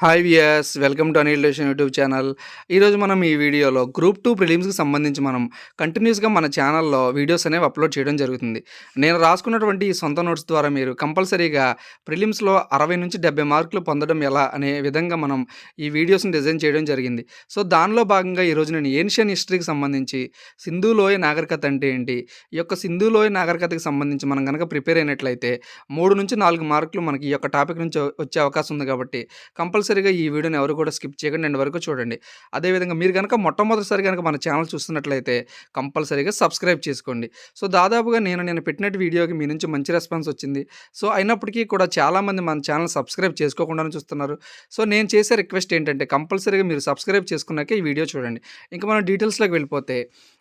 Hi viewers welcome to Anil డేషన్ YouTube channel ఈరోజు మనం ఈ వీడియోలో గ్రూప్ టూ ప్రిలిమ్స్కి సంబంధించి మనం కంటిన్యూస్గా మన ఛానల్లో వీడియోస్ అనేవి అప్లోడ్ చేయడం జరుగుతుంది. నేను రాసుకున్నటువంటి ఈ సొంత నోట్స్ ద్వారా మీరు కంపల్సరీగా ప్రిలిమ్స్లో అరవై నుంచి డెబ్బై మార్కులు పొందడం ఎలా అనే విధంగా మనం ఈ వీడియోస్ని డిజైన్ చేయడం జరిగింది. సో దానిలో భాగంగా ఈరోజు నేను ఏన్షియన్ హిస్టరీకి సంబంధించి సింధు లోయ నాగరికత అంటే ఏంటి ఈ యొక్క సింధు లోయ నాగరికతకి సంబంధించి మనం కనుక ప్రిపేర్ అయినట్లయితే మూడు నుంచి నాలుగు మార్కులు మనకి ఈ యొక్క టాపిక్ నుంచి వచ్చే అవకాశం ఉంది కాబట్టి కంపల్సరీ కంపల్సరీగా ఈ వీడియోని ఎవరు కూడా స్కిప్ చేయకండి. ఎండ్ వరకు చూడండి. అదేవిధంగా మీరు కనుక మొట్టమొదటిసారి కనుక మన ఛానల్ చూస్తున్నట్లయితే కంపల్సరీగా సబ్స్క్రైబ్ చేసుకోండి. సో దాదాపుగా నేను నేను పెట్టినట్టు వీడియోకి మీ నుంచి మంచి రెస్పాన్స్ వచ్చింది. సో అయినప్పటికీ కూడా చాలామంది మన ఛానల్ సబ్స్క్రైబ్ చేసుకోకుండానే చూస్తున్నారు. సో నేను చేసే రిక్వెస్ట్ ఏంటంటే కంపల్సరీగా మీరు సబ్స్క్రైబ్ చేసుకున్నాక ఈ వీడియో చూడండి. ఇంకా మనం డీటెయిల్స్లోకి వెళ్ళిపోతే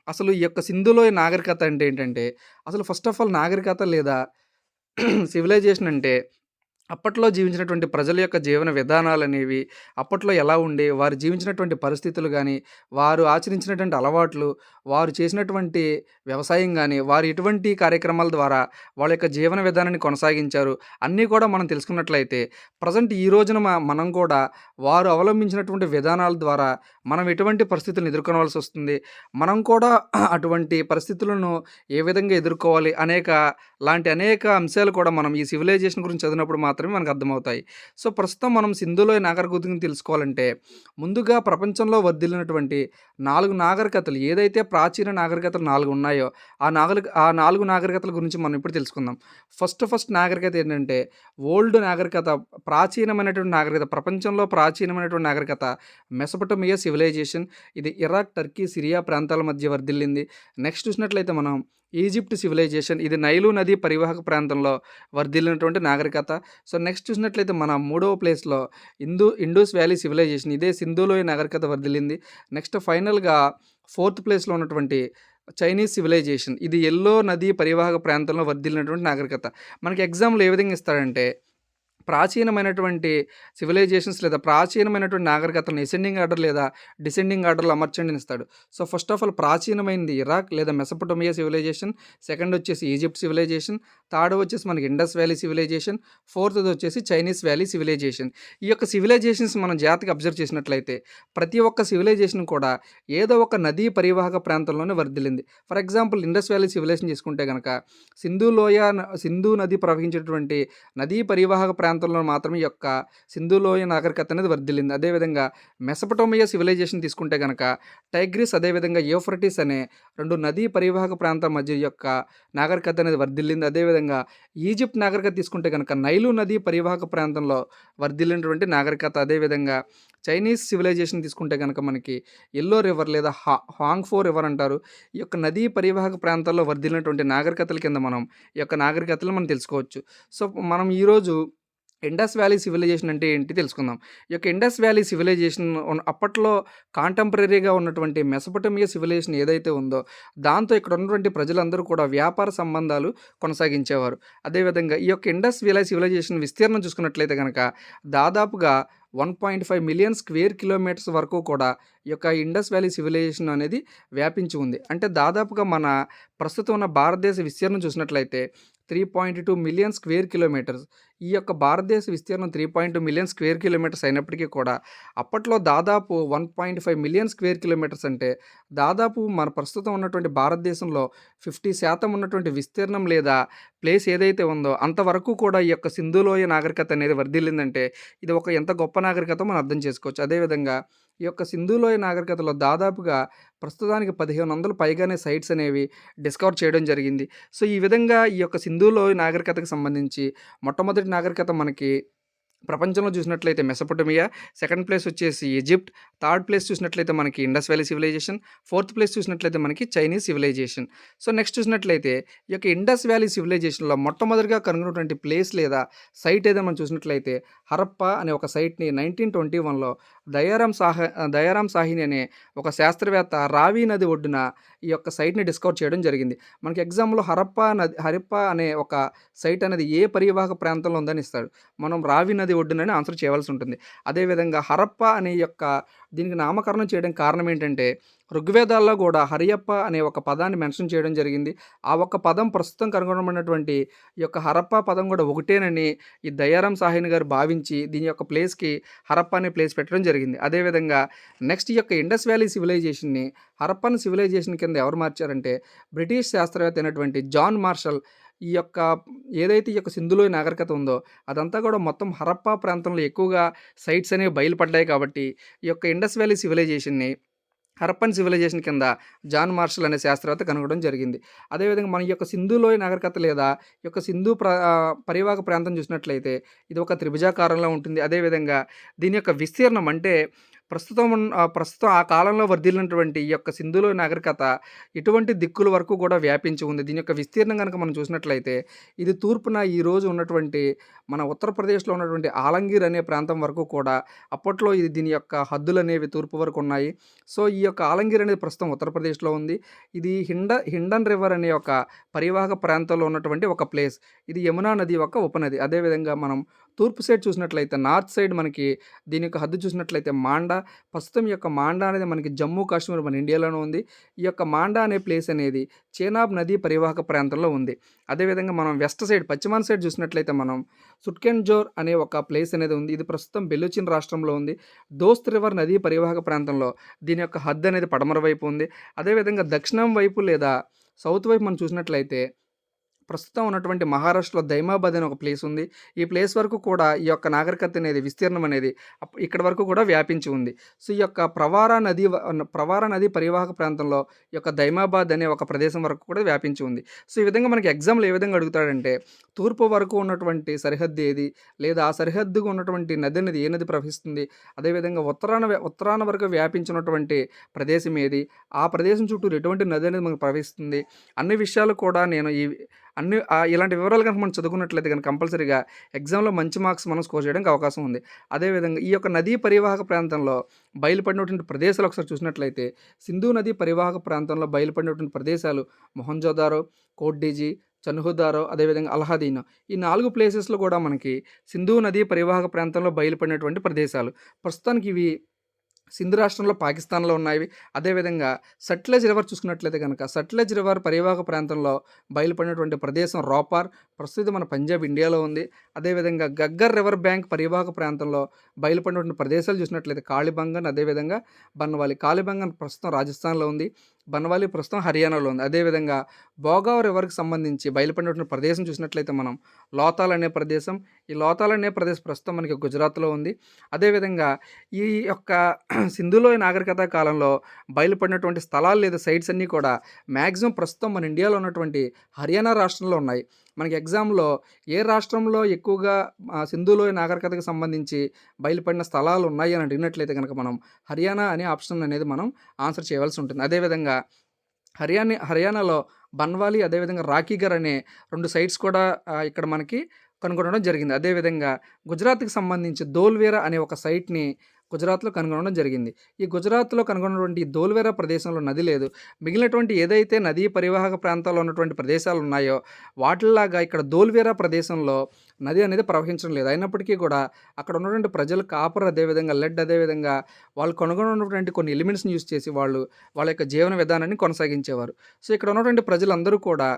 అసలు ఈ యొక్క సింధులో నాగరికత అంటే ఏంటంటే అసలు ఫస్ట్ ఆఫ్ ఆల్ నాగరికత లేదా సివిలైజేషన్ అంటే అప్పట్లో జీవించినటువంటి ప్రజల యొక్క జీవన విధానాలు అనేవి అప్పట్లో ఎలా ఉండే వారు జీవించినటువంటి పరిస్థితులు కానీ వారు ఆచరించినటువంటి అలవాట్లు వారు చేసినటువంటి వ్యవసాయం కానీ వారు ఎటువంటి కార్యక్రమాల ద్వారా వాళ్ళ యొక్క జీవన విధానాన్ని కొనసాగించారు అన్నీ కూడా మనం తెలుసుకున్నట్లయితే ప్రజెంట్ ఈ రోజున మనం కూడా వారు అవలంబించినటువంటి విధానాల ద్వారా మనం ఎటువంటి పరిస్థితులను ఎదుర్కొనవలసి వస్తుంది మనం కూడా అటువంటి పరిస్థితులను ఏ విధంగా ఎదుర్కోవాలి అనేక లాంటి అనేక అంశాలు కూడా మనం ఈ సివిలైజేషన్ గురించి చదివినప్పుడు మాత్రం మాత్రమే మనకు అర్థమవుతాయి. సో ప్రస్తుతం మనం సింధులోయ నాగరికతని తెలుసుకోవాలంటే ముందుగా ప్రపంచంలో వర్ధిల్లినటువంటి నాలుగు నాగరికతలు ఏదైతే ప్రాచీన నాగరికతలు నాలుగు ఉన్నాయో ఆ నాగరిక ఆ నాలుగు నాగరికతల గురించి మనం ఇప్పుడు తెలుసుకుందాం. ఫస్ట్ ఫస్ట్ నాగరికత ఏంటంటే ఓల్డ్ నాగరికత ప్రాచీనమైనటువంటి నాగరికత ప్రపంచంలో ప్రాచీనమైనటువంటి నాగరికత మెసపటమియా సివిలైజేషన్. ఇది ఇరాక్ టర్కీ సిరియా ప్రాంతాల మధ్య వర్ధిల్లింది. నెక్స్ట్ చూసినట్లయితే మనం ఈజిప్ట్ సివిలైజేషన్ ఇది నైలు నది పరివాహక ప్రాంతంలో వర్ధిల్లినటువంటి నాగరికత. సో నెక్స్ట్ చూసినట్లయితే మన మూడవ ప్లేస్లో ఇందు ఇండూస్ వ్యాలీ సివిలైజేషన్ ఇదే సింధులోయ నాగరికత వర్ధిల్లింది. నెక్స్ట్ ఫైనల్గా ఫోర్త్ ప్లేస్లో ఉన్నటువంటి చైనీస్ సివిలైజేషన్ ఇది ఎల్లో నది పరివాహక ప్రాంతంలో వర్ధిల్లినటువంటి నాగరికత. మనకి ఎగ్జామ్లు ఏ విధంగా ఇస్తాడంటే ప్రాచీనమైనటువంటి సివిలైజేషన్స్ లేదా ప్రాచీనమైనటువంటి నాగరికతలను ఎసెండింగ్ ఆర్డర్ లేదా డిసెండింగ్ ఆర్డర్లో అమర్చండి ఇస్తాడు సో ఫస్ట్ ఆఫ్ ఆల్ ప్రాచీనమైనది ఇరాక్ లేదా మెసపటోమియా సివిలైజేషన్ సెకండ్ వచ్చేసి ఈజిప్ట్ సివిలైజేషన్ థర్డ్ వచ్చేసి మనకి ఇండస్ వ్యాలీ సివిలైజేషన్ ఫోర్త్ వచ్చేసి చైనీస్ వ్యాలీ సివిలైజేషన్ ఈ యొక్క సివిలైజేషన్స్ మనం జాతికి అబ్జర్వ్ చేసినట్లయితే ప్రతి ఒక్క సివిలైజేషన్ కూడా ఏదో ఒక నదీ పరివాహక ప్రాంతంలోనే వర్ధిల్లింది. For example Indus valley civilisation చేసుకుంటే కనుక సింధు లోయ న- సింధు నది ప్రవహించేటువంటి నదీ పరివాహక ప్రాంతం ప్రాంతంలో మాత్రమే ఈ యొక్క సింధు లోయ నాగరికత అనేది వర్ధిల్లింది. అదేవిధంగా మెసపటోమియా సివిలైజేషన్ తీసుకుంటే కనుక టైగ్రిస్ అదేవిధంగా యూఫ్రటిస్ అనే రెండు నదీ పరివాహక ప్రాంతం మధ్య యొక్క నాగరికత అనేది వర్ధిల్లింది. అదేవిధంగా ఈజిప్ట్ నాగరికత తీసుకుంటే కనుక నైలు నదీ పరివాహక ప్రాంతంలో వర్ధిల్లినటువంటి నాగరికత అదేవిధంగా చైనీస్ సివిలైజేషన్ తీసుకుంటే కనుక మనకి ఎల్లో రివర్ లేదా హా హాంగ్ఫో రివర్ అంటారు. ఈ యొక్క నదీ పరివాహక ప్రాంతాల్లో వర్ధిల్లినటువంటి నాగరికతల కింద మనం ఈ యొక్క నాగరికతలు మనం తెలుసుకోవచ్చు. సో మనం ఈరోజు ఇండస్ వ్యాలీ సివిలైజేషన్ అంటే ఏంటి తెలుసుకుందాం. ఈ యొక్క ఇండస్ వ్యాలీ సివిలైజేషన్ అప్పట్లో కాంటెంపరీగా ఉన్నటువంటి మెసపటమియా సివిలైజేషన్ ఏదైతే ఉందో దాంతో ఇక్కడ ఉన్నటువంటి ప్రజలందరూ కూడా వ్యాపార సంబంధాలు కొనసాగించేవారు. అదేవిధంగా ఈ యొక్క ఇండస్ వ్యాలీ సివిలైజేషన్ విస్తీర్ణం చూసుకున్నట్లయితే కనుక దాదాపుగా one point five million square kilometres వరకు కూడా ఈ యొక్క ఇండస్ వ్యాలీ సివిలైజేషన్ అనేది వ్యాపించి ఉంది. అంటే దాదాపుగా మన ప్రస్తుతం ఉన్న భారతదేశ విస్తీర్ణం చూసినట్లయితే three point two million square kilometres. ఈ యొక్క భారతదేశ విస్తీర్ణం three point two million square kilometres అయినప్పటికీ కూడా అప్పట్లో దాదాపు one point five million square kilometres అంటే దాదాపు మన ప్రస్తుతం ఉన్నటువంటి భారతదేశంలో ఫిఫ్టీ శాతం ఉన్నటువంటి విస్తీర్ణం లేదా ప్లేస్ ఏదైతే ఉందో అంతవరకు కూడా ఈ యొక్క సింధులోయ నాగరికత అనేది వర్ధిల్లిందంటే ఇది ఒక ఎంత గొప్ప నాగరికత మనం అర్థం చేసుకోవచ్చు. అదేవిధంగా ఈ యొక్క సింధులోయ నాగరికతలో దాదాపుగా ప్రస్తుతానికి పదిహేను వందలు పైగానే సైట్స్ అనేవి డిస్కవర్ చేయడం జరిగింది. సో ఈ విధంగా ఈ యొక్క సింధులోయ నాగరికతకు సంబంధించి మొట్టమొదటి నాగరికత మనకి ప్రపంచంలో చూసినట్లయితే మెసపటమియా సెకండ్ ప్లేస్ వచ్చేసి ఈజిప్ట్ థర్డ్ ప్లేస్ చూసినట్లయితే మనకి Indus valley civilisation fourth place చూసినట్లయితే మనకి చైనీస్ సివిలైజేషన్. సో నెక్స్ట్ చూసినట్లయితే ఈ యొక్క ఇండస్ వ్యాలీ సివిలైజేషన్లో మొట్టమొదటిగా కనుగొన్నటువంటి ప్లేస్ లేదా సైట్ ఏదో మనం చూసినట్లయితే హరప్ప అనే ఒక సైట్ని నైన్టీన్ ట్వంటీ వన్లో దయారాం సాహ దయారాం సాహిని అనే ఒక శాస్త్రవేత్త రావి నది ఒడ్డున ఈ యొక్క సైట్ని డిస్కవర్ చేయడం జరిగింది. మనకి ఎగ్జామ్లో హరప్ప నది హరప్ప అనే ఒక సైట్ అనేది ఏ పరివాహక ప్రాంతంలో ఉందని ఇస్తాడు? మనం రావి నది నది ఒడ్డునని ఆన్సర్ చేయవలసి ఉంటుంది. అదేవిధంగా హరప్ప అనే యొక్క దీనికి నామకరణం చేయడం కారణం ఏంటంటే ఋగ్వేదాల్లో కూడా హరియప్ప అనే ఒక పదాన్ని మెన్షన్ చేయడం జరిగింది. ఆ ఒక్క పదం ప్రస్తుతం కనుగొనబడినటువంటి ఈ యొక్క హరప్ప పదం కూడా ఒకటేనని ఈ దయారాం సాహిని గారు భావించి దీని యొక్క ప్లేస్కి హరప్ప అనే ప్లేస్ పెట్టడం జరిగింది. అదేవిధంగా నెక్స్ట్ ఈ యొక్క ఇండస్ వ్యాలీ సివిలైజేషన్ని హరప్పన్ సివిలైజేషన్ కింద ఎవరు మార్చారంటే బ్రిటిష్ శాస్త్రవేత్త అయినటువంటి జాన్ మార్షల్ ఈ యొక్క ఏదైతే ఈ యొక్క సింధులో నాగరికత ఉందో అదంతా కూడా మొత్తం హరప్పా ప్రాంతంలో ఎక్కువగా సైట్స్ అనేవి బయలుపడ్డాయి కాబట్టి ఈ యొక్క ఇండస్ వ్యాలీ సివిలైజేషన్ని హరప్పన్ సివిలైజేషన్ కింద జాన్ మార్షల్ అనే శాస్త్రవేత్త కనుగొనడం జరిగింది. అదేవిధంగా మన ఈ యొక్క సింధులోయ నాగరికత లేదా ఈ యొక్క సింధు ప్ర పరివాహక ప్రాంతం చూసినట్లయితే ఇది ఒక త్రిభుజాకారంలో ఉంటుంది. అదేవిధంగా దీని యొక్క విస్తీర్ణం అంటే ప్రస్తుతం ఉన్న- ప్రస్తుతం ఆ కాలంలో వర్ధిల్లినటువంటి ఈ యొక్క సింధులో నాగరికత ఇటువంటి దిక్కుల వరకు కూడా వ్యాపించి ఉంది. దీని యొక్క విస్తీర్ణం కనుక మనం చూసినట్లయితే ఇది తూర్పున ఈ రోజు ఉన్నటువంటి మన ఉత్తరప్రదేశ్లో ఉన్నటువంటి ఆలంగీర్ అనే ప్రాంతం వరకు కూడా అప్పట్లో ఇది దీని యొక్క హద్దులు అనేవి తూర్పు వరకు ఉన్నాయి. సో ఈ యొక్క ఆలంగీర్ అనేది ప్రస్తుతం ఉత్తరప్రదేశ్లో ఉంది. ఇది హిండ హిండన్ రివర్ అనే ఒక పరివాహక ప్రాంతంలో ఉన్నటువంటి ఒక ప్లేస్. ఇది యమునా నది యొక్క ఉపనది. అదేవిధంగా మనం తూర్పు సైడ్ చూసినట్లయితే నార్త్ సైడ్ మనకి దీని యొక్క హద్దు చూసినట్లయితే మాండా. ప్రస్తుతం ఈ యొక్క మాండా అనేది మనకి జమ్మూ కాశ్మీర్ మన ఇండియాలోనే ఉంది. ఈ యొక్క మాండా అనే ప్లేస్ అనేది చేనాబ్ నదీ పరివాహక ప్రాంతంలో ఉంది. అదేవిధంగా మనం వెస్ట్ సైడ్ పశ్చిమాన సైడ్ చూసినట్లయితే మనం సుట్కెన్ జోర్ అనే ఒక ప్లేస్ అనేది ఉంది. ఇది ప్రస్తుతం బెలుచిన్ రాష్ట్రంలో ఉంది. దోస్త్ రివర్ నదీ పరివాహక ప్రాంతంలో దీని యొక్క హద్దు అనేది పడమర వైపు ఉంది. అదేవిధంగా దక్షిణం వైపు లేదా సౌత్ వైపు మనం చూసినట్లయితే ప్రస్తుతం ఉన్నటువంటి మహారాష్ట్రలో దైమాబాద్ అనే ఒక ప్లేస్ ఉంది. ఈ ప్లేస్ వరకు కూడా ఈ యొక్క నాగరికత అనేది విస్తీర్ణం అనేది ఇక్కడ వరకు కూడా వ్యాపించి ఉంది. సో ఈ యొక్క ప్రవార నది ప్రవార నది పరివాహక ప్రాంతంలో ఈ యొక్క దైమాబాద్ అనే ఒక ప్రదేశం వరకు కూడా వ్యాపించి ఉంది. సో ఈ విధంగా మనకి ఎగ్జామ్లు ఏ విధంగా అడుగుతాడంటే తూర్పు వరకు ఉన్నటువంటి సరిహద్దు ఏది? లేదా ఆ సరిహద్దుగా ఉన్నటువంటి నది అనేది ఏ నది ప్రవహిస్తుంది? అదేవిధంగా ఉత్తరాన ఉత్తరాన వరకు వ్యాపించినటువంటి ప్రదేశం ఏది? ఆ ప్రదేశం చుట్టూ ఎటువంటి నది అనేది మనకు ప్రవహిస్తుంది? అన్ని విషయాలు కూడా నేను ఈ అన్ని ఇలాంటి వివరాలు కనుక మనం చదువుకున్నట్లయితే కనుక కంపల్సరీగా ఎగ్జామ్లో మంచి మార్క్స్ మనం స్కోర్ చేయడానికి అవకాశం ఉంది. అదేవిధంగా ఈ యొక్క నదీ పరివాహక ప్రాంతంలో బయలుపడినటువంటి ప్రదేశాలు ఒకసారి చూసినట్లయితే సింధు నదీ పరివాహక ప్రాంతంలో బయలుపడినటువంటి ప్రదేశాలు మొహంజోదారో కోడ్డీజీ చనుహుదారో అదేవిధంగా అల్హాదీనో ఈ నాలుగు ప్లేసెస్లో కూడా మనకి సింధు నదీ పరివాహక ప్రాంతంలో బయలుపడినటువంటి ప్రదేశాలు. ప్రస్తుతానికి ఇవి సింధు రాష్ట్రంలో పాకిస్తాన్లో ఉన్నాయి. అదేవిధంగా సట్లెజ్ రివర్ చూసుకున్నట్లయితే కనుక సట్లెజ్ రివర్ పరివాహక ప్రాంతంలో బయలుపడినటువంటి ప్రదేశం రోపార్. ప్రస్తుతం మన పంజాబ్ ఇండియాలో ఉంది. అదేవిధంగా గగ్గర్ రివర్ బ్యాంక్ పరివాహక ప్రాంతంలో బయలుపడినటువంటి ప్రదేశాలు చూసినట్లయితే కాళిబంగన్ అదేవిధంగా బన్వాలి. కాళిబంగన్ ప్రస్తుతం రాజస్థాన్లో ఉంది. బన్వాలి ప్రస్తుతం హర్యానాలో ఉంది. అదేవిధంగా బోగావ్ రివర్కి సంబంధించి బయలుపడినటువంటి ప్రదేశం చూసినట్లయితే మనం లోతాల్ అనే ప్రదేశం. ఈ లోతాల్ అనే ప్రదేశం ప్రస్తుతం మనకి గుజరాత్లో ఉంది. అదేవిధంగా ఈ యొక్క సింధులోయ నాగరికత కాలంలో బయలుపడినటువంటి స్థలాలు లేదా సైట్స్ అన్నీ కూడా మ్యాక్సిమం ప్రస్తుతం మన ఇండియాలో ఉన్నటువంటి హర్యానా రాష్ట్రంలో ఉన్నాయి. మనకి ఎగ్జామ్లో ఏ రాష్ట్రంలో ఎక్కువగా సింధులోయ నాగరికతకు సంబంధించి బయలుపడిన స్థలాలు ఉన్నాయి అని అడిగినట్లయితే కనుక మనం హర్యానా అనే ఆప్షన్ అనేది మనం ఆన్సర్ చేయవలసి ఉంటుంది. అదేవిధంగా హర్యానా హర్యానాలో బన్వాలి అదేవిధంగా రాఖీగర్ అనే రెండు సైట్స్ కూడా ఇక్కడ మనకి కనుగొనడం జరిగింది. అదేవిధంగా గుజరాత్కి సంబంధించి దోల్వేరా అనే ఒక సైట్ని గుజరాత్లో కనుగొనడం జరిగింది. ఈ గుజరాత్లో కనుగొన్నటువంటి దోల్వేరా ప్రదేశంలో నది లేదు. మిగిలినటువంటి ఏదైతే నదీ పరివాహక ప్రాంతాల్లో ఉన్నటువంటి ప్రదేశాలు ఉన్నాయో వాటిలాగా ఇక్కడ దోల్వేరా ప్రదేశంలో నది అనేది ప్రవహించడం లేదు. అయినప్పటికీ కూడా అక్కడ ఉన్నటువంటి ప్రజలు కాపర్ అదేవిధంగా లెడ్ అదేవిధంగా వాళ్ళు కనుగొన్నటువంటి కొన్ని ఎలిమెంట్స్ని యూస్ చేసి వాళ్ళు వాళ్ళ యొక్క జీవన విధానాన్ని కొనసాగించేవారు. సో ఇక్కడ ఉన్నటువంటి ప్రజలందరూ కూడా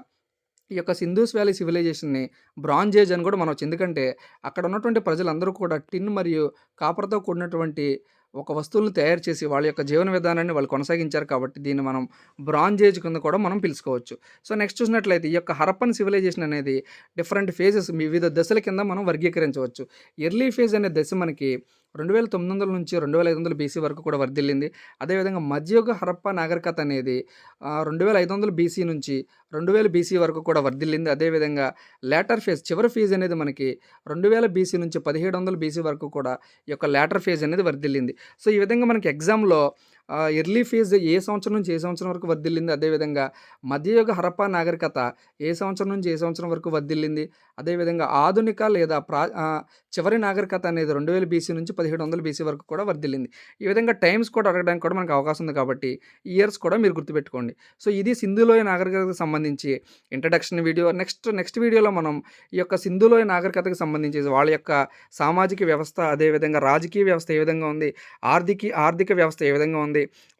ఈ యొక్క సింధూస్ వ్యాలీ సివిలైజేషన్ని బ్రాంజ్ ఏజ్ అని కూడా మనం ఎందుకంటే అక్కడ ఉన్నటువంటి ప్రజలందరూ కూడా టిన్ మరియు కాపర్తో కూడినటువంటి ఒక వస్తువులను తయారు చేసి వాళ్ళ యొక్క జీవన విధానాన్ని వాళ్ళు కొనసాగించారు కాబట్టి దీన్ని మనం బ్రాంజ్ ఏజ్ కింద కూడా మనం పిలుచుకోవచ్చు. సో నెక్స్ట్ చూసినట్లయితే ఈ యొక్క హరప్పన్ సివిలైజేషన్ అనేది డిఫరెంట్ ఫేజెస్ వివిధ దశల కింద మనం వర్గీకరించవచ్చు. ఎర్లీ ఫేజ్ అనే దశ మనకి రెండు వేల తొమ్మిది వందల నుంచి రెండు వేల ఐదు వందల బీసీ వరకు కూడా వర్ధిల్లింది. అదేవిధంగా మధ్యయుగ హరప్ప నాగరికత అనేది రెండు వేల ఐదు వందల బీసీ నుంచి రెండు వేల బీసీ వరకు కూడా వర్ధిల్లింది. అదేవిధంగా లేటర్ ఫేజ్ చివరి ఫేజ్ అనేది మనకి రెండు వేల బీసీ నుంచి పదిహేడు వందల బీసీ వరకు కూడా ఈ యొక్క లేటర్ ఫేజ్ అనేది వర్ధిల్లింది. సో ఈ విధంగా మనకి ఎగ్జామ్లో ఎర్లీ ఫేజ్ ఏ సంవత్సరం నుంచి ఏ సంవత్సరం వరకు వర్ధిల్లింది, అదేవిధంగా మధ్యయుగ హరప్పా నాగరికత ఏ సంవత్సరం నుంచి ఏ సంవత్సరం వరకు వర్ధిల్లింది, అదేవిధంగా ఆధునిక లేదా ప్రా చివరి నాగరికత అనేది 2000 బీసీ నుంచి 1700 బీసీ వరకు కూడా వర్ధిల్లింది. ఈ విధంగా టైమ్స్ కూడా అడగడానికి కూడా మనకు అవకాశం ఉంది కాబట్టి, ఇయర్స్ కూడా మీరు గుర్తుపెట్టుకోండి. సో, ఇది సింధులోయ నాగరికతకు సంబంధించి ఇంట్రడక్షన్ వీడియో. నెక్స్ట్, నెక్స్ట్ వీడియోలో మనం ఈ యొక్క సింధులోయ నాగరికతకు సంబంధించి వాళ్ళ యొక్క సామాజిక వ్యవస్థ, అదేవిధంగా రాజకీయ వ్యవస్థ ఏ విధంగా ఉంది, ఆర్థిక ఆర్థిక వ్యవస్థ ఏ విధంగా ఉంది,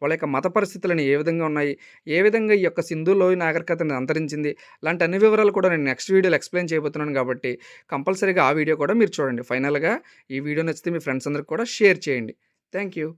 వాళ్ళ యొక్క మత పరిస్థితులని ఏ విధంగా ఉన్నాయి, ఏ విధంగా ఈ యొక్క సింధు లోయ నాగరికతను అంతరించింది, ఇలాంటి అన్ని వివరాలు కూడా నేను నెక్స్ట్ వీడియోలో ఎక్స్‌ప్లెయిన్ చేయబోతున్నాను కాబట్టి, కంపల్సరీగా ఆ వీడియో కూడా మీరు చూడండి. ఫైనల్‌గా ఈ వీడియో నచ్చితే మీ ఫ్రెండ్స్ అందరికి కూడా షేర్ చేయండి. Thank you.